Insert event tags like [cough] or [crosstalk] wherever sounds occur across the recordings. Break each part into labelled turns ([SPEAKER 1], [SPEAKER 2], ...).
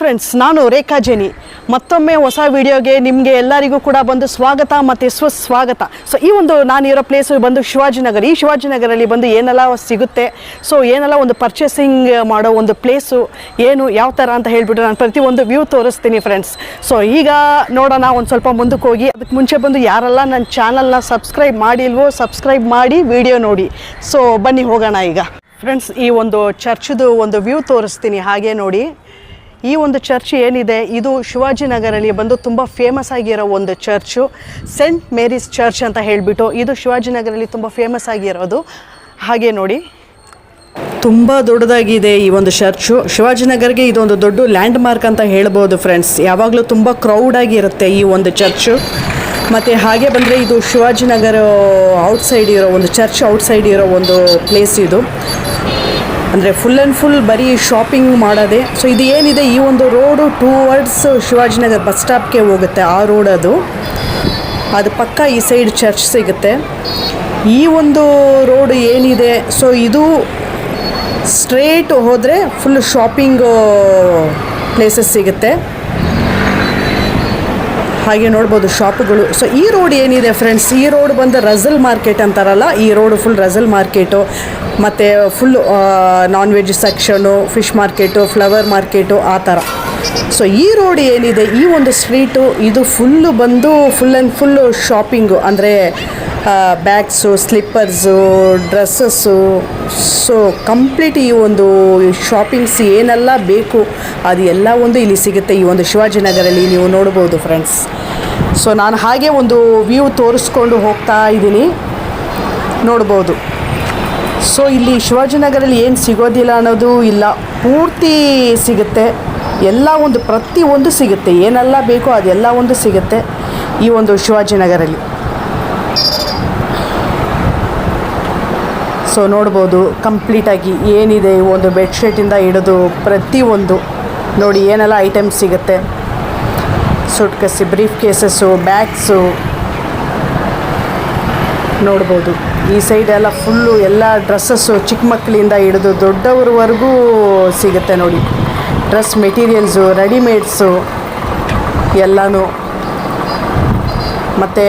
[SPEAKER 1] Friends ನಾನು ರೇಖಾ Jenny. ಮತ್ತೊಮ್ಮೆ ಹೊಸ ವಿಡಿಯೋಗೆ ನಿಮಗೆ ಎಲ್ಲರಿಗೂ ಕೂಡ ಬಂದು ಸ್ವಾಗತ ಮತ್ತು ಸುಸ್ವಾಗತ ಸೊ ಈ ಒಂದು ನಾನಿರೋ ಪ್ಲೇಸು ಬಂದು ಶಿವಾಜಿನಗರ ಈ ಶಿವಾಜಿನಗರಲ್ಲಿ ಬಂದು ಏನೆಲ್ಲ ಸಿಗುತ್ತೆ? ಸೊ ಏನೆಲ್ಲ ಒಂದು ಪರ್ಚೇಸಿಂಗ್ ಮಾಡೋ ಒಂದು ಪ್ಲೇಸು ಏನು, ಯಾವ ಥರ ಅಂತ ಹೇಳಿಬಿಟ್ಟು ನಾನು ಪ್ರತಿಯೊಂದು ವ್ಯೂ ತೋರಿಸ್ತೀನಿ ಫ್ರೆಂಡ್ಸ್ ಸೊ ಈಗ ನೋಡೋಣ, ಒಂದು ಸ್ವಲ್ಪ ಮುಂದಕ್ಕೆ ಹೋಗಿ. ಅದಕ್ಕೆ ಮುಂಚೆ ಬಂದು ಯಾರೆಲ್ಲ ನನ್ನ ಚಾನಲ್ನ ಸಬ್ಸ್ಕ್ರೈಬ್ ಮಾಡಿಲ್ವೋ ಸಬ್ಸ್ಕ್ರೈಬ್ ಮಾಡಿ ವಿಡಿಯೋ ನೋಡಿ. ಸೊ ಬನ್ನಿ ಹೋಗೋಣ ಈಗ. ಫ್ರೆಂಡ್ಸ್ ಈ ಒಂದು ಚರ್ಚ್ದು ಒಂದು ವ್ಯೂ ತೋರಿಸ್ತೀನಿ, ಹಾಗೆ ನೋಡಿ. ಈ ಒಂದು ಚರ್ಚ್ ಏನಿದೆ, ಇದು ಶಿವಾಜಿನಗರಲ್ಲಿ ಬಂದು ತುಂಬ ಫೇಮಸ್ ಆಗಿರೋ ಒಂದು ಚರ್ಚು. ಸೆಂಟ್ ಮೇರಿಸ್ ಚರ್ಚ್ ಅಂತ ಹೇಳಿಬಿಟ್ಟು ಇದು ಶಿವಾಜಿನಗರಲ್ಲಿ ತುಂಬ ಫೇಮಸ್ ಆಗಿರೋದು. ಹಾಗೆ ನೋಡಿ, ತುಂಬ ದೊಡ್ಡದಾಗಿದೆ ಈ ಒಂದು ಚರ್ಚು. ಶಿವಾಜಿನಗರ್ಗೆ ಇದೊಂದು ದೊಡ್ಡ ಲ್ಯಾಂಡ್ ಮಾರ್ಕ್ ಅಂತ ಹೇಳ್ಬೋದು ಫ್ರೆಂಡ್ಸ್ ಯಾವಾಗಲೂ ತುಂಬ ಕ್ರೌಡಾಗಿರುತ್ತೆ ಈ ಒಂದು ಚರ್ಚು. ಮತ್ತು ಹಾಗೆ ಬಂದರೆ ಇದು ಶಿವಾಜಿನಗರ ಔಟ್ಸೈಡ್ ಇರೋ ಒಂದು, ಚರ್ಚ್ ಔಟ್ಸೈಡ್ ಇರೋ ಒಂದು ಪ್ಲೇಸ್ ಇದು. ಅಂದರೆ ಫುಲ್ ಆ್ಯಂಡ್ ಫುಲ್ ಬರೀ ಶಾಪಿಂಗ್ ಮಾಡೋದೆ. ಸೊ ಇದು ಏನಿದೆ? ಈ ಒಂದು ರೋಡು ಟೂವರ್ಡ್ಸ್ ಶಿವಾಜಿನಗರ್ ಬಸ್ ಸ್ಟಾಪ್ಗೆ ಹೋಗುತ್ತೆ. ಆ ರೋಡ್ ಅದು. ಅದು ಪಕ್ಕ ಈ ಸೈಡ್ ಚರ್ಚ್ ಸಿಗುತ್ತೆ. ಈ ಒಂದು ರೋಡ್ ಏನಿದೆ? ಸೊ ಇದು ಸ್ಟ್ರೇಟ್ ಹೋದರೆ ಫುಲ್ ಶಾಪಿಂಗ್ ಪ್ಲೇಸಸ್ ಸಿಗುತ್ತೆ. ಹಾಗೆ ನೋಡ್ಬೋದು ಶಾಪ್ಗಳು. ಸೊ ಈ ರೋಡ್ ಏನಿದೆ ಫ್ರೆಂಡ್ಸ್ ಈ ರೋಡ್ ಬಂದು ರಜಲ್ ಮಾರ್ಕೆಟ್ ಅಂತಾರಲ್ಲ? ಈ ರೋಡ್ ಫುಲ್ ರಜಲ್ ಮಾರ್ಕೆಟು ಮತ್ತು full non veg section fish market flower market ಆ ಥರ ಸೊ ಈ ರೋಡ್ ಏನಿದೆ, ಈ ಒಂದು ಸ್ಟ್ರೀಟು ಇದು ಫುಲ್ಲು ಬಂದು ಫುಲ್ ಆ್ಯಂಡ್ ಫುಲ್ಲು ಶಾಪಿಂಗು ಅಂದರೆ bags slippers dresses so complete ಈ ಒಂದು ಶಾಪಿಂಗ್ಸ್ ಏನೆಲ್ಲ ಬೇಕು, ಅದು ಎಲ್ಲ ಒಂದು ಇಲ್ಲಿ ಸಿಗುತ್ತೆ ಈ ಒಂದು ಶಿವಾಜಿನಗರಲ್ಲಿ ನೀವು ನೋಡ್ಬೋದು ಫ್ರೆಂಡ್ಸ್ ಸೊ ನಾನು ಹಾಗೆ ಒಂದು ವ್ಯೂ ತೋರಿಸ್ಕೊಂಡು ಹೋಗ್ತಾ ಇದ್ದೀನಿ. ನೋಡ್ಬೋದು. ಸೊ ಇಲ್ಲಿ ಶಿವಾಜಿನಗರಲ್ಲಿ ಏನು ಸಿಗೋದಿಲ್ಲ ಅನ್ನೋದು ಇಲ್ಲ, ಪೂರ್ತಿ ಸಿಗುತ್ತೆ. ಎಲ್ಲ ಒಂದು ಪ್ರತಿ ಒಂದು ಸಿಗುತ್ತೆ. ಏನೆಲ್ಲ ಬೇಕೋ ಅದೆಲ್ಲ ಒಂದು ಸಿಗುತ್ತೆ ಈ ಒಂದು ಶಿವಾಜಿನಗರಲ್ಲಿ ಸೊ ನೋಡ್ಬೋದು, ಕಂಪ್ಲೀಟಾಗಿ ಏನಿದೆ ಒಂದು ಬೆಡ್ಶೀಟಿಂದ ಹಿಡಿದು ಪ್ರತಿಯೊಂದು. ನೋಡಿ, ಏನೆಲ್ಲ ಐಟಮ್ಸ್ ಸಿಗುತ್ತೆ. Suitcase briefcases bags. ನೋಡ್ಬೋದು. ಈ ಸೈಡ್ ಎಲ್ಲ ಫುಲ್ಲು ಎಲ್ಲ ಡ್ರೆಸ್ಸಸ್ಸು ಚಿಕ್ಕ ಮಕ್ಕಳಿಂದ ಹಿಡಿದು ದೊಡ್ಡವ್ರವರೆಗೂ ಸಿಗುತ್ತೆ ನೋಡಿ. ಡ್ರೆಸ್ ಮೆಟೀರಿಯಲ್ಸು, ರೆಡಿಮೇಡ್ಸು, ಎಲ್ಲನೂ. ಮತ್ತು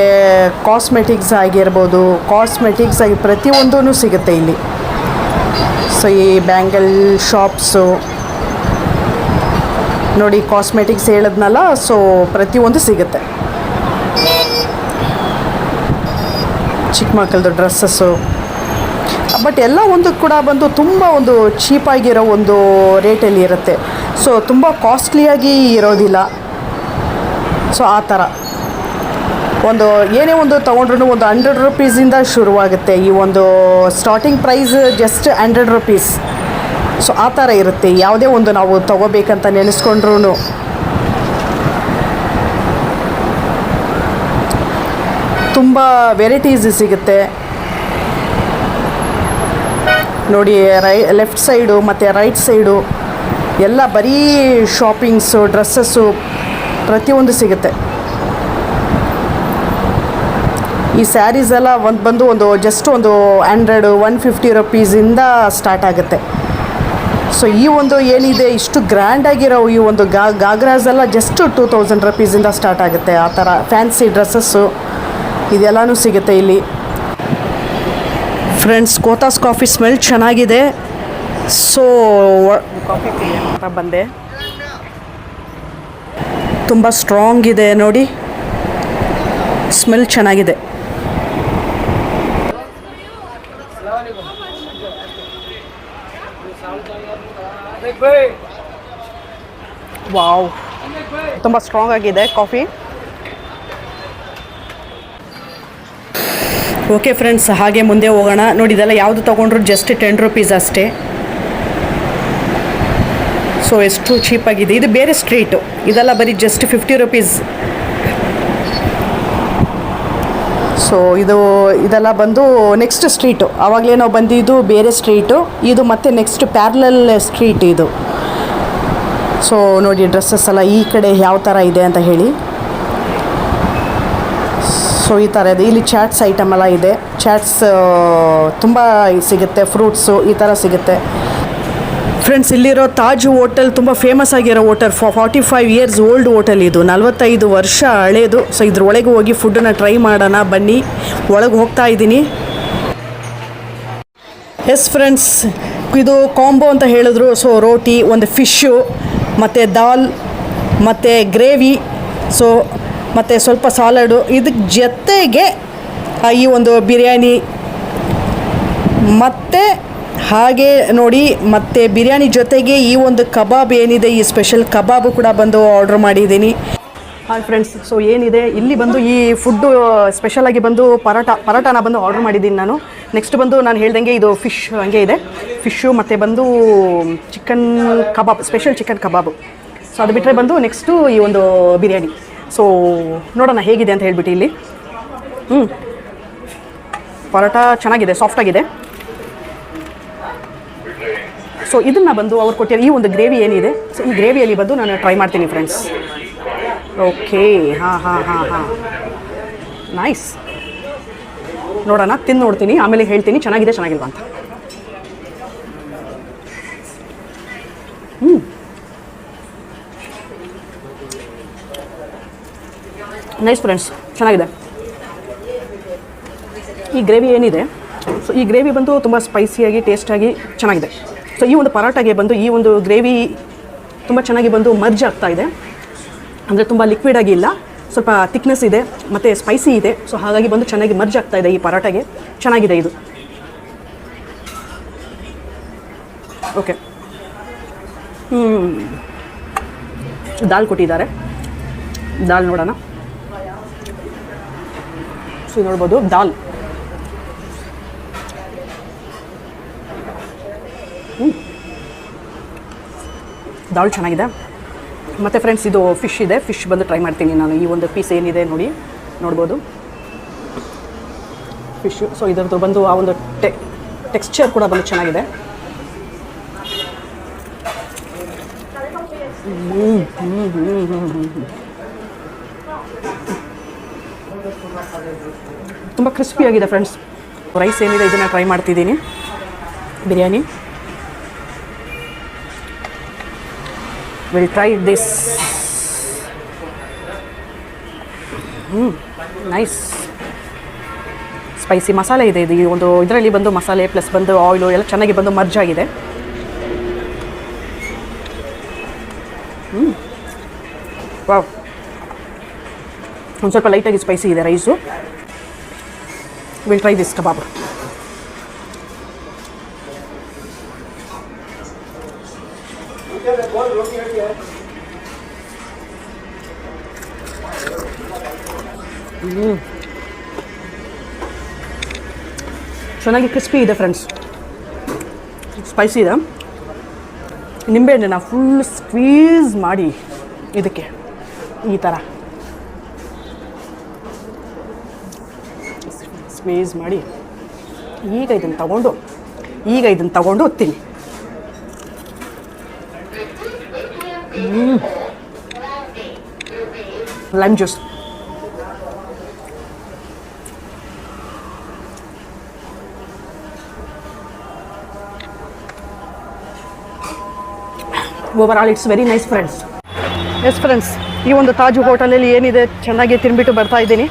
[SPEAKER 1] ಕಾಸ್ಮೆಟಿಕ್ಸ್ ಆಗಿರ್ಬೋದು ಕಾಸ್ಮೆಟಿಕ್ಸ್ ಆಗಿ ಪ್ರತಿಯೊಂದೂ ಸಿಗುತ್ತೆ ಇಲ್ಲಿ. ಸೊ ಈ ಬ್ಯಾಂಗಲ್ ಶಾಪ್ಸು ನೋಡಿ ಕಾಸ್ಮೆಟಿಕ್ಸ್ ಹೇಳಿದ್ನಲ್ಲ ಸೊ ಪ್ರತಿಯೊಂದು ಸಿಗುತ್ತೆ. ಚಿಕ್ಕ ಮಕ್ಕಳದು ಡ್ರೆಸ್ಸಸ್ಸು ಬಟ್ ಎಲ್ಲ ಒಂದು ಕೂಡ ಬಂದು ತುಂಬ ಒಂದು ಚೀಪಾಗಿರೋ ಒಂದು ರೇಟಲ್ಲಿ ಇರುತ್ತೆ. ಸೊ ತುಂಬ ಕಾಸ್ಟ್ಲಿಯಾಗಿ ಇರೋದಿಲ್ಲ. ಸೊ ಆ ಥರ ಒಂದು ಏನೇ ಒಂದು ತೊಗೊಂಡ್ರು ಒಂದು ಹಂಡ್ರೆಡ್ ರುಪೀಸಿಂದ ಶುರುವಾಗುತ್ತೆ. ಈ ಒಂದು starting price just hundred rupees so ಆ ಥರ ಇರುತ್ತೆ. ಯಾವುದೇ ಒಂದು ನಾವು ತೊಗೋಬೇಕಂತ ನೆನೆಸ್ಕೊಂಡ್ರೂ ತುಂಬ ವೆರೈಟೀಸ್ ಸಿಗುತ್ತೆ. ನೋಡಿ, ರೈ ಲೆಫ್ಟ್ ಸೈಡು ಮತ್ತು ರೈಟ್ ಸೈಡು ಎಲ್ಲ ಬರೀ ಶಾಪಿಂಗ್ಸು ಡ್ರೆಸ್ಸಸ್ಸು ಪ್ರತಿಯೊಂದು ಸಿಗುತ್ತೆ. ಈ ಸ್ಯಾರೀಸ್ ಎಲ್ಲ ಒಂದು ಬಂದು ಒಂದು ಜಸ್ಟ್ ಒಂದು ಹಂಡ್ರೆಡ್ ಒನ್ ಫಿಫ್ಟಿ ರುಪೀಸಿಂದ ಸ್ಟಾರ್ಟ್ ಆಗುತ್ತೆ. ಸೊ ಈ ಒಂದು ಏನಿದೆ ಇಷ್ಟು ಗ್ರ್ಯಾಂಡಾಗಿರೋ ಈ ಒಂದು ಗಾ ಗಾಗ್ರಾಸ್ ಎಲ್ಲ ಜಸ್ಟ್ ಟೂ ತೌಸಂಡ್ ರುಪೀಸಿಂದ ಸ್ಟಾರ್ಟ್ ಆಗುತ್ತೆ. ಆ ಥರ ಫ್ಯಾನ್ಸಿ ಡ್ರೆಸ್ಸಸ್ಸು ಇದೆಲ್ಲನೂ ಸಿಗುತ್ತೆ ಇಲ್ಲಿ. ಫ್ರೆಂಡ್ಸ್ ಕೋತಾಸ್ ಕಾಫಿ ಸ್ಮೆಲ್ ಚೆನ್ನಾಗಿದೆ. ಸೊ ಕಾಫಿ ಅಂತ ಬಂದೆ. ತುಂಬ ಸ್ಟ್ರಾಂಗ್ ಇದೆ ನೋಡಿ. ಸ್ಮೆಲ್ ಚೆನ್ನಾಗಿದೆ. ವಾವ್. ತುಂಬ ಸ್ಟ್ರಾಂಗ್ ಆಗಿದೆ ಕಾಫಿ ಓಕೆ ಫ್ರೆಂಡ್ಸ್ ಹಾಗೆ ಮುಂದೆ ಹೋಗೋಣ. ನೋಡಿ, ಇದೆಲ್ಲ ಯಾವುದು ತೊಗೊಂಡ್ರು? ಜಸ್ಟ್ ಟೆನ್ ರುಪೀಸ್ ಅಷ್ಟೇ. ಸೊ ಎಷ್ಟು ಚೀಪಾಗಿದೆ ಇದು ಬೇರೆ ಸ್ಟ್ರೀಟು ಇದೆಲ್ಲ ಬರೀ ಜಸ್ಟ್ ಫಿಫ್ಟಿ ರುಪೀಸ್ ಸೊ ಇದು, ಇದೆಲ್ಲ ಬಂದು ನೆಕ್ಸ್ಟ್ ಸ್ಟ್ರೀಟು ಆವಾಗಲೇ ನಾವು ಬಂದಿದ್ದು ಬೇರೆ ಸ್ಟ್ರೀಟು ಇದು ಮತ್ತೆ ನೆಕ್ಸ್ಟ್ ಪ್ಯಾರ್ಲಲ್ ಸ್ಟ್ರೀಟ್ ಇದು. ಸೊ ನೋಡಿ ಡ್ರೆಸ್ಸಸ್ ಎಲ್ಲ ಈ ಕಡೆ ಯಾವ ಥರ ಇದೆ ಅಂತ ಹೇಳಿ. ಸೊ ಈ ಥರ ಇದೆ. ಇಲ್ಲಿ ಚಾಟ್ಸ್ ಐಟಮ್ ಎಲ್ಲ ಇದೆ. ಚಾಟ್ಸ್ ತುಂಬ ಸಿಗುತ್ತೆ. ಫ್ರೂಟ್ಸು ಈ ಥರ ಸಿಗುತ್ತೆ. ಫ್ರೆಂಡ್ಸ್ ಇಲ್ಲಿರೋ ತಾಜ್ ಹೋಟೆಲ್ ತುಂಬ ಫೇಮಸ್ ಆಗಿರೋ hotel. Forty five years old hotel ಇದು. ನಲವತ್ತೈದು ವರ್ಷ ಹಳೇದು. ಸೊ ಇದ್ರ ಒಳಗೆ ಹೋಗಿ ಫುಡ್ಡನ್ನು ಟ್ರೈ ಮಾಡೋಣ. ಬನ್ನಿ. ಒಳಗೆ ಹೋಗ್ತಾ ಇದ್ದೀನಿ. ಎಸ್ ಫ್ರೆಂಡ್ಸ್ ಇದು ಕಾಂಬೋ ಅಂತ ಹೇಳಿದ್ರು. ಸೊ ರೋಟಿ, ಒಂದು ಫಿಶ್ಶು ಮತ್ತು ದಾಲ್, ಮತ್ತು ಗ್ರೇವಿ ಸೊ ಮತ್ತು ಸ್ವಲ್ಪ ಸಾಲಡು ಇದಕ್ಕೆ ಜೊತೆಗೆ ಈ ಒಂದು ಬಿರಿಯಾನಿ, ಮತ್ತು ಹಾಗೆ ನೋಡಿ, ಮತ್ತು ಬಿರಿಯಾನಿ ಜೊತೆಗೆ ಈ ಒಂದು ಕಬಾಬ್ ಏನಿದೆ, ಈ ಸ್ಪೆಷಲ್ ಕಬಾಬು ಕೂಡ ಬಂದು ಆರ್ಡ್ರ್ ಮಾಡಿದ್ದೀನಿ. ಹಾಯ್ ಫ್ರೆಂಡ್ಸ್ ಸೊ ಏನಿದೆ? ಇಲ್ಲಿ ಬಂದು ಈ ಫುಡ್ಡು ಸ್ಪೆಷಲಾಗಿ ಬಂದು ಪರೋಟ ಪರೋಟಾನ ಬಂದು ಆರ್ಡರ್ ಮಾಡಿದ್ದೀನಿ ನಾನು. ನೆಕ್ಸ್ಟ್ ಬಂದು ನಾನು ಹೇಳ್ದಂಗೆ ಇದು ಫಿಶ್ ಹಂಗೆ ಇದೆ. ಫಿಶ್ಶು ಮತ್ತು ಬಂದು chicken kebab special chicken kebab. So ಅದು ಬಿಟ್ಟರೆ ಬಂದು ನೆಕ್ಸ್ಟು ಈ ಒಂದು ಬಿರಿಯಾನಿ. ಸೊ ನೋಡೋಣ ಹೇಗಿದೆ ಅಂತ ಹೇಳ್ಬಿಟ್ಟು ಇಲ್ಲಿ. ಹ್ಞೂ ಪರೋಟ ಚೆನ್ನಾಗಿದೆ ಸಾಫ್ಟಾಗಿದೆ ಸೊ ಇದನ್ನು ಬಂದು ಅವ್ರು ಕೊಟ್ಟಿರೋ ಈ ಒಂದು ಗ್ರೇವಿ ಏನಿದೆ? ಸೊ ಈ ಗ್ರೇವಿಯಲ್ಲಿ ಬಂದು ನಾನು ಟ್ರೈ ಮಾಡ್ತೀನಿ ಫ್ರೆಂಡ್ಸ್ ಓಕೆ ಹಾಂ ಹಾಂ ಹಾಂ ಹಾಂ. ನೈಸ್ ನೋಡೋಣ, ತಿಂದು ನೋಡ್ತೀನಿ. ಆಮೇಲೆ ಹೇಳ್ತೀನಿ, ಚೆನ್ನಾಗಿದೆ, ಚೆನ್ನಾಗಿಲ್ವಾ ಅಂತ. ಹ್ಞೂ ನೈಸ್ ಫ್ರೆಂಡ್ಸ್ ಚೆನ್ನಾಗಿದೆ. ಈ ಗ್ರೇವಿ ಏನಿದೆ? ಸೊ ಈ ಗ್ರೇವಿ ಬಂದು ತುಂಬ ಸ್ಪೈಸಿಯಾಗಿ ಟೇಸ್ಟಾಗಿ ಚೆನ್ನಾಗಿದೆ. ಸೊ ಈ ಒಂದು ಪರೋಟಾಗೆ ಬಂದು, ಈ ಒಂದು ಗ್ರೇವಿ ತುಂಬ ಚೆನ್ನಾಗಿ ಬಂದು ಮರ್ಜ್ ಆಗ್ತಾ ಇದೆ. ಅಂದರೆ ತುಂಬ ಲಿಕ್ವಿಡ್ ಆಗಿ ಇಲ್ಲ. ಸ್ವಲ್ಪ ಥಿಕ್ನೆಸ್ ಇದೆ, ಮತ್ತು ಸ್ಪೈಸಿ ಇದೆ. ಸೊ ಹಾಗಾಗಿ ಬಂದು ಚೆನ್ನಾಗಿ ಮರ್ಜ್ ಆಗ್ತಾ ಇದೆ ಈ ಪರೋಟಾಗೆ. ಚೆನ್ನಾಗಿದೆ ಇದು. ಓಕೆ ಹ್ಞೂ ದಾಲ್ ಕೊಟ್ಟಿದ್ದಾರೆ. ದಾಲ್ ನೋಡೋಣ. ಸೊ ನೋಡ್ಬೋದು, ದಾಲ್. ದಾಲ್ ಚೆನ್ನಾಗಿದೆ. ಮತ್ತು ಫ್ರೆಂಡ್ಸ್ ಇದು ಫಿಶ್ ಇದೆ. ಫಿಶ್ ಬಂದು ಟ್ರೈ ಮಾಡ್ತೀನಿ ನಾನು. ಈ ಒಂದು ಪೀಸ್ ಏನಿದೆ ನೋಡಿ, ನೋಡ್ಬೋದು. ಫಿಶ್ಶು ಸೊ ಇದರದ್ದು ಬಂದು ಆ ಒಂದು ಟೆ ಟೆಕ್ಸ್ಚರ್ ಕೂಡ ಬಂದು ಚೆನ್ನಾಗಿದೆ. ತುಂಬ ಕ್ರಿಸ್ಪಿಯಾಗಿದೆ ಫ್ರೆಂಡ್ಸ್ ರೈಸ್ ಏನಿದೆ, ಇದನ್ನು ಟ್ರೈ ಮಾಡ್ತಿದ್ದೀನಿ. ಬಿರಿಯಾನಿ. ವಿಲ್ ಟ್ರೈ ದಿಸ್ ಹ್ಞೂ ನೈಸ್ ಸ್ಪೈಸಿ ಮಸಾಲೆ ಇದೆ. ಇದು ಈ ಒಂದು ಇದರಲ್ಲಿ ಬಂದು ಮಸಾಲೆ ಪ್ಲಸ್ ಬಂದು ಆಯಿಲು ಎಲ್ಲ ಚೆನ್ನಾಗಿ ಬಂದು ಮರ್ಜ್ ಆಗಿದೆ. ಹ್ಞೂ ಒಂದು ಸ್ವಲ್ಪ ಲೈಟಾಗಿ ಸ್ಪೈಸಿ ಇದೆ rice will try this kebab ಚೆನ್ನಾಗಿ ಕ್ರಿಸ್ಪಿ ಇದೆ ಫ್ರೆಂಡ್ಸ್ ಸ್ಪೈಸಿ ಇದೆ. ನಿಂಬೆಹಣ್ಣನ್ನ ಫುಲ್ ಸ್ಕ್ವೀಸ್ ಮಾಡಿ ಇದಕ್ಕೆ ಈ ಥರ ಸ್ಕ್ವೀಸ್ ಮಾಡಿ ಈಗ ಇದನ್ನು ತಗೊಂಡು, ಈಗ ಇದನ್ನು ತಗೊಂಡು ತಿನ್ನಿ lime juice over all it's very nice friends yes friends ಈ ಒಂದು ತಾಜು ಹೋಟೆಲಲ್ಲಿ ಏನಿದೆ ಚೆನ್ನಾಗಿ ತಿನ್ಬಿಟ್ಟು ಬರ್ತಾ ಇದ್ದೀನಿ.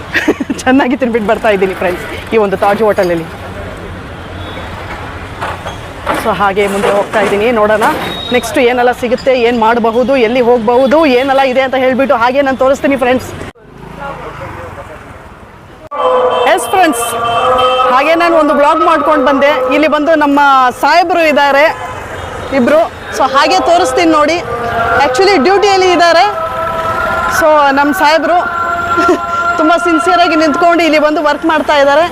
[SPEAKER 1] [laughs] ಚೆನ್ನಾಗಿ ತಿನ್ಬಿಟ್ಟು ಬರ್ತಾ ಇದ್ದೀನಿ ಫ್ರೆಂಡ್ಸ್ ಈ ಒಂದು ತಾಜು ಹೋಟೆಲಲ್ಲಿ. ಸೊ ಹಾಗೆ ಮುಂದೆ ಹೋಗ್ತಾ ಇದ್ದೀನಿ, ನೋಡೋಣ. ನೆಕ್ಸ್ಟ್ ಏನೆಲ್ಲ ಸಿಗುತ್ತೆ, ಏನು ಮಾಡಬಹುದು, ಎಲ್ಲಿ ಹೋಗಬಹುದು, ಏನೆಲ್ಲ ಇದೆ ಅಂತ ಹೇಳಿಬಿಟ್ಟು ಹಾಗೆ ನಾನು ತೋರಿಸ್ತೀನಿ ಫ್ರೆಂಡ್ಸ್ ಎಸ್ ಫ್ರೆಂಡ್ಸ್ ಹಾಗೆ ನಾನು ಒಂದು ಬ್ಲಾಗ್ ಮಾಡ್ಕೊಂಡು ಬಂದೆ. ಇಲ್ಲಿ ಬಂದು ನಮ್ಮ ಸಾಹೇಬರು ಇದ್ದಾರೆ. ಇಬ್ಬರು ಸೊ ಹಾಗೆ ತೋರಿಸ್ತೀನಿ ನೋಡಿ. ಆ್ಯಕ್ಚುಲಿ ಡ್ಯೂಟಿಯಲ್ಲಿ ಇದ್ದಾರೆ. ಸೊ ನಮ್ಮ ಸಾಹೇಬರು [laughs] ತುಂಬ ಸಿನ್ಸಿಯರಾಗಿ ನಿಂತ್ಕೊಂಡು ಇಲ್ಲಿ ಬಂದು ವರ್ಕ್ ಮಾಡ್ತಾ ಇದ್ದಾರೆ.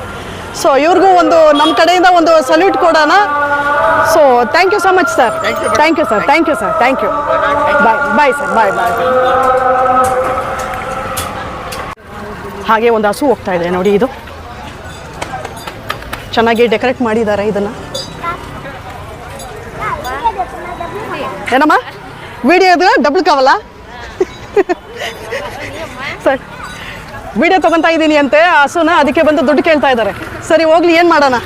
[SPEAKER 1] ಸೊ ಇವ್ರಿಗೂ ಒಂದು ನಮ್ಮ ಕಡೆಯಿಂದ ಒಂದು ಸಲ್ಯೂಟ್ ಕೊಡೋಣ. So thank you so much sir thank you sir thank you sir thank you bye bye sir bye bye ಹಾಗೆ ಒಂದು ಹಸು ಹೋಗ್ತಾ ಇದೆ ನೋಡಿ ಇದು. ಚೆನ್ನಾಗಿ ಡೆಕೋರೇಟ್ ಮಾಡಿದ್ದಾರೆ ಇದನ್ನು. ಏನಮ್ಮ? ವಿಡಿಯೋದು ಡಬಲ್ ಕಾವಲ್ಲ ಸರ್. ವಿಡಿಯೋ ತೊಗೊತಾ ಇದ್ದೀನಿ ಅಂತೆ ಹಸುನ ಅದಕ್ಕೆ ಬಂದು ದುಡ್ಡು ಕೇಳ್ತಾ ಇದ್ದಾರೆ. ಸರಿ, ಹೋಗ್ಲಿ, ಏನು ಮಾಡೋಣ?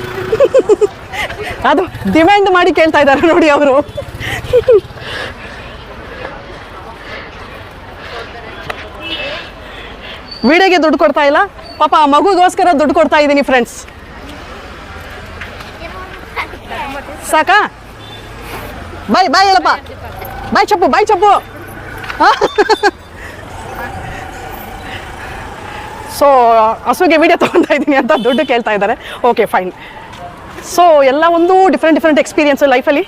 [SPEAKER 1] ಅದು ಡಿಮ್ಯಾಂಡ್ ಮಾಡಿ ಕೇಳ್ತಾ ಇದ್ದಾರೆ ನೋಡಿ ಅವರು. ವಿಡಿಯೋಗೆ ದುಡ್ಡು ಕೊಡ್ತಾ ಇಲ್ಲ. ಪಾಪ, ಆ ಮಗುಗೋಸ್ಕರ ದುಡ್ಡು ಕೊಡ್ತಾ ಇದ್ದೀನಿ ಫ್ರೆಂಡ್ಸ್ ಸಾಕಾ? ಬಾಯ್ ಬಾಯ್ ಅಲ್ಲಪ್ಪ ಬಾಯ್ ಚಪ್ಪು ಬಾಯ್ ಚಪ್ಪು ಸೊ ಹಸುಗೆ ವಿಡಿಯೋ ತೊಗೊತಾ ಇದ್ದೀನಿ ಅಂತ ದುಡ್ಡು ಕೇಳ್ತಾ ಇದ್ದಾರೆ. ಓಕೆ ಫೈನ್ ಸೊ ಎಲ್ಲ ಒಂದು ಡಿಫ್ರೆಂಟ್ ಡಿಫ್ರೆಂಟ್ ಎಕ್ಸ್ಪೀರಿಯನ್ಸ್ ಲೈಫಲ್ಲಿ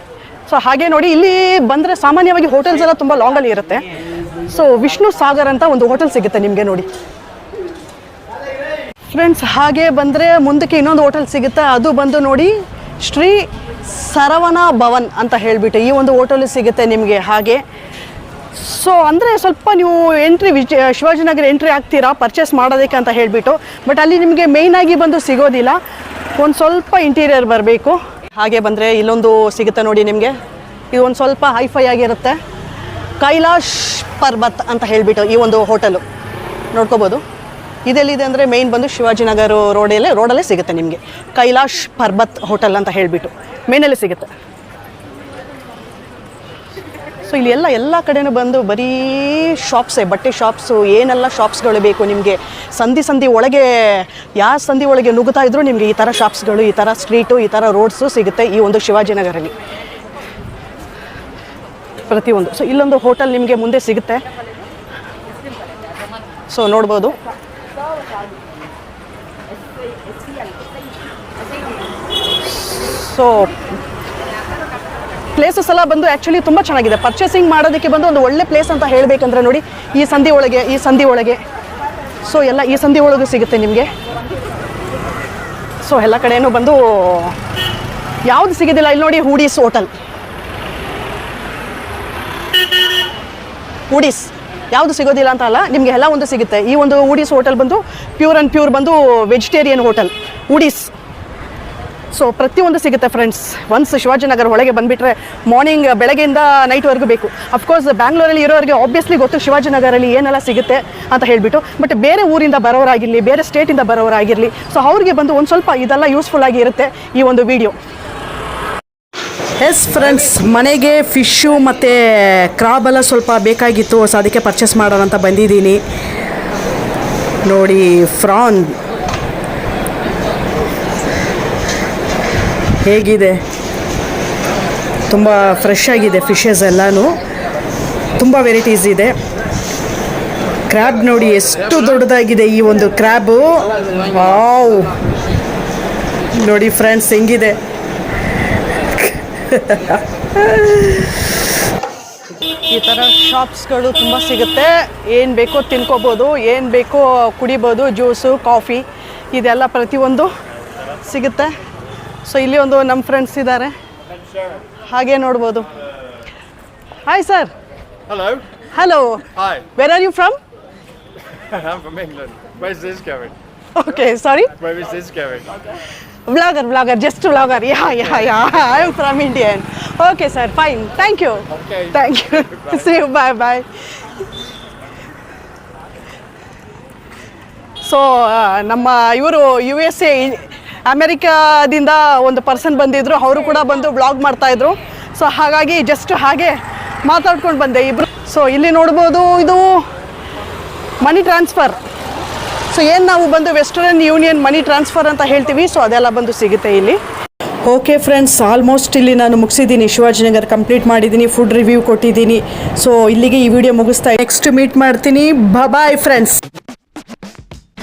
[SPEAKER 1] ಸೊ ಹಾಗೆ ನೋಡಿ, ಇಲ್ಲಿ ಬಂದರೆ ಸಾಮಾನ್ಯವಾಗಿ ಹೋಟೆಲ್ಸ್ ಎಲ್ಲ ತುಂಬ ಲಾಂಗಲ್ಲಿ ಇರುತ್ತೆ. ಸೊ ವಿಷ್ಣು ಸಾಗರ್ ಅಂತ ಒಂದು ಹೋಟೆಲ್ ಸಿಗುತ್ತೆ ನಿಮಗೆ ನೋಡಿ. ಫ್ರೆಂಡ್ಸ್ ಹಾಗೆ ಬಂದರೆ ಮುಂದಕ್ಕೆ ಇನ್ನೊಂದು ಹೋಟೆಲ್ ಸಿಗುತ್ತೆ. ಅದು ಬಂದು ನೋಡಿ ಶ್ರೀ ಸರವಣ ಭವನ್ ಅಂತ ಹೇಳಿಬಿಟ್ಟು ಈ ಒಂದು ಹೋಟೆಲ್ ಸಿಗುತ್ತೆ ನಿಮಗೆ ಹಾಗೆ. ಸೊ ಅಂದರೆ ಸ್ವಲ್ಪ ನೀವು ಎಂಟ್ರಿ ವಿಜ, ಶಿವಾಜಿನಗರ ಎಂಟ್ರಿ ಆಗ್ತೀರಾ ಪರ್ಚೇಸ್ ಮಾಡೋದಕ್ಕೆ ಅಂತ ಹೇಳಿಬಿಟ್ಟು. ಬಟ್ ಅಲ್ಲಿ ನಿಮಗೆ ಮೇಯ್ನಾಗಿ ಬಂದು ಸಿಗೋದಿಲ್ಲ. ಒಂದು ಸ್ವಲ್ಪ ಇಂಟೀರಿಯರ್ ಬರಬೇಕು. ಹಾಗೆ ಬಂದರೆ ಇಲ್ಲೊಂದು ಸಿಗುತ್ತೆ ನೋಡಿ ನಿಮಗೆ. ಇದು ಒಂದು ಸ್ವಲ್ಪ ಹೈಫೈ ಆಗಿರುತ್ತೆ. ಕೈಲಾಶ್ ಪರ್ಬತ್ ಅಂತ ಹೇಳಿಬಿಟ್ಟು ಈ ಒಂದು ಹೋಟೆಲು ನೋಡ್ಕೋಬೋದು. ಇದೆಲ್ಲಿದೆ ಅಂದರೆ ಮೇಯ್ನ್ ಬಂದು ಶಿವಾಜಿನಗರ ರೋಡಲ್ಲೇ ರೋಡಲ್ಲೇ ಸಿಗುತ್ತೆ ನಿಮಗೆ. ಕೈಲಾಶ್ ಪರ್ಬತ್ ಹೋಟೆಲ್ ಅಂತ ಹೇಳಿಬಿಟ್ಟು. ಮೇನಲ್ಲೇ ಸಿಗುತ್ತೆ. ಸೊ ಇಲ್ಲಿ ಎಲ್ಲ ಎಲ್ಲ ಕಡೆನೂ ಬಂದು ಬರೀ ಶಾಪ್ಸೇ ಬಟ್ಟೆ ಶಾಪ್ಸು ಏನೆಲ್ಲ ಶಾಪ್ಸ್ಗಳು ಬೇಕು ನಿಮಗೆ? ಸಂಧಿ ಸಂಧಿ ಒಳಗೆ ಯಾವ ಸಂಧಿ ಒಳಗೆ ನುಗ್ಗುತ್ತಾ ಇದ್ದರೂ ನಿಮಗೆ ಈ ಥರ ಶಾಪ್ಸ್ಗಳು ಈ ಥರ ಸ್ಟ್ರೀಟು ಈ ಥರ ರೋಡ್ಸು ಸಿಗುತ್ತೆ ಈ ಒಂದು ಶಿವಾಜಿನಗರಲ್ಲಿ ಪ್ರತಿಯೊಂದು ಸೊ ಇಲ್ಲೊಂದು ಹೋಟೆಲ್ ನಿಮಗೆ ಮುಂದೆ ಸಿಗುತ್ತೆ. ಸೊ ನೋಡ್ಬೋದು. ಸೊ ಪ್ಲೇಸಸ್ ಎಲ್ಲ ಬಂದು ಆ್ಯಕ್ಚುಲಿ ತುಂಬ ಚೆನ್ನಾಗಿದೆ. ಪರ್ಚೇಸಿಂಗ್ ಮಾಡೋದಕ್ಕೆ ಬಂದು ಒಂದು ಒಳ್ಳೆ ಪ್ಲೇಸ್ ಅಂತ ಹೇಳಬೇಕಂದ್ರೆ ನೋಡಿ, ಈ ಸಂಧಿ ಒಳಗೆ, ಈ ಸಂಧಿ ಒಳಗೆ. ಸೊ ಎಲ್ಲ ಈ ಸಂಧಿ ಒಳಗೂ ಸಿಗುತ್ತೆ ನಿಮಗೆ. ಸೊ ಎಲ್ಲ ಕಡೆಯೂ ಬಂದು ಯಾವುದು ಸಿಗೋದಿಲ್ಲ. ಇಲ್ಲಿ ನೋಡಿ ಹೂಡೀಸ್ ಹೋಟೆಲ್ ಹೂಡೀಸ್ ಯಾವುದು ಸಿಗೋದಿಲ್ಲ ಅಂತ ಅಲ್ಲ, ನಿಮಗೆ ಎಲ್ಲ ಒಂದು ಸಿಗುತ್ತೆ. ಈ ಒಂದು ಉಡೀಸ್ ಹೋಟೆಲ್ ಬಂದು ಪ್ಯೂರ್ ಆ್ಯಂಡ್ ಪ್ಯೂರ್ ಬಂದು ವೆಜಿಟೇರಿಯನ್ ಹೋಟೆಲ್ ಉಡೀಸ್ ಸೊ ಪ್ರತಿಯೊಂದು ಸಿಗುತ್ತೆ ಫ್ರೆಂಡ್ಸ್ ಒನ್ಸ್ ಶಿವಾಜಿನಗರ ಒಳಗೆ ಬಂದುಬಿಟ್ರೆ ಮಾರ್ನಿಂಗ್ ಬೆಳಗ್ಗೆಯಿಂದ ನೈಟ್ವರೆಗೂ ಬೇಕು. ಅಫ್ಕೋರ್ಸ್ ಬ್ಯಾಂಗ್ಳೂರಲ್ಲಿ ಇರೋರಿಗೆ ಆಬ್ವಿಯಸ್ಲಿ ಗೊತ್ತು ಶಿವಾಜಿನಗರಲ್ಲಿ ಏನೆಲ್ಲ ಸಿಗುತ್ತೆ ಅಂತ ಹೇಳಿಬಿಟ್ಟು ಬಟ್ ಬೇರೆ ಊರಿಂದ ಬರೋರಾಗಿರಲಿ, ಬೇರೆ ಸ್ಟೇಟಿಂದ ಬರೋರಾಗಿರಲಿ ಸೊ ಅವ್ರಿಗೆ ಬಂದು ಒಂದು ಸ್ವಲ್ಪ ಇದೆಲ್ಲ ಯೂಸ್ಫುಲ್ ಆಗಿರುತ್ತೆ ಈ ಒಂದು ವಿಡಿಯೋ ಎಸ್ ಫ್ರೆಂಡ್ಸ್ ಮನೆಗೆ ಫಿಶ್ಶು ಮತ್ತು ಕ್ರಾಬೆಲ್ಲ ಸ್ವಲ್ಪ ಬೇಕಾಗಿತ್ತು ಸೊ ಅದಕ್ಕೆ ಪರ್ಚೇಸ್ ಮಾಡೋಣ ಅಂತ ಬಂದಿದ್ದೀನಿ. ನೋಡಿ ಫ್ರಾನ್ ಹೇಗಿದೆ? ತುಂಬ ಫ್ರೆಶ್ ಆಗಿದೆ ಫಿಶಸ್ ಎಲ್ಲನೂ. ತುಂಬ ವೆರೈಟೀಸ್ ಇದೆ. ಕ್ರ್ಯಾಬ್ ನೋಡಿ, ಎಷ್ಟು ದೊಡ್ಡದಾಗಿದೆ ಈ ಒಂದು ಕ್ರ್ಯಾಬು ವಾವ್ ನೋಡಿ ಫ್ರೆಂಡ್ಸ್ ಹೆಂಗಿದೆ? ಈ ಥರ ಶಾಪ್ಸ್ಗಳು ತುಂಬ ಸಿಗುತ್ತೆ. ಏನು ಬೇಕೋ ತಿನ್ಕೋಬೋದು ಏನು ಬೇಕೋ ಕುಡಿಬೋದು ಜ್ಯೂಸು ಕಾಫಿ ಇದೆಲ್ಲ ಪ್ರತಿಯೊಂದು ಸಿಗುತ್ತೆ. ಸೊ ಇಲ್ಲಿ ಒಂದು ನಮ್ಮ ಫ್ರೆಂಡ್ಸ್ ಇದ್ದಾರೆ. ಹಾಗೆ ನೋಡ್ಬೋದು. Hi sir
[SPEAKER 2] hello
[SPEAKER 1] hello
[SPEAKER 2] hi
[SPEAKER 1] where are you from
[SPEAKER 2] I'm from England. Where's this going?
[SPEAKER 1] Okay sorry
[SPEAKER 2] Where is this going?
[SPEAKER 1] Blogger blogger just blogger yeah yeah yeah I am from Indian okay sir fine thank you thank you see you bye bye so ನಮ್ಮ ಇವರು U S A ಅಮೆರಿಕಾದಿಂದ ಒಂದು person ಬಂದಿದ್ದರು ಅವರು ಕೂಡ ಬಂದು blog ಮಾಡ್ತಾಯಿದ್ರು so ಹಾಗಾಗಿ just ಹಾಗೆ ಮಾತಾಡ್ಕೊಂಡು ಬಂದೆ ಇಬ್ಬರು ಸೊ ಇಲ್ಲಿ ನೋಡ್ಬೋದು ಇದು ಮನಿ ಟ್ರಾನ್ಸ್ಫರ್ ಸೊ ಏನು ನಾವು ಬಂದು ವೆಸ್ಟರ್ನ್ ಯೂನಿಯನ್ ಮನಿ ಟ್ರಾನ್ಸ್ಫರ್ ಅಂತ ಹೇಳ್ತೀವಿ. ಸೊ ಅದೆಲ್ಲ ಬಂದು ಸಿಗುತ್ತೆ ಇಲ್ಲಿ. ಓಕೆ ಫ್ರೆಂಡ್ಸ್ ಆಲ್ಮೋಸ್ಟ್ ಇಲ್ಲಿ ನಾನು ಮುಗಿಸಿದ್ದೀನಿ. ಶಿವಾಜಿನಗರ್ ಕಂಪ್ಲೀಟ್ ಮಾಡಿದ್ದೀನಿ. ಫುಡ್ ರಿವ್ಯೂ ಕೊಟ್ಟಿದ್ದೀನಿ. ಸೊ ಇಲ್ಲಿಗೆ ಈ ವಿಡಿಯೋ ಮುಗಿಸ್ತಾ ನೆಕ್ಸ್ಟ್ ಮೀಟ್ ಮಾಡ್ತೀನಿ. Bye friends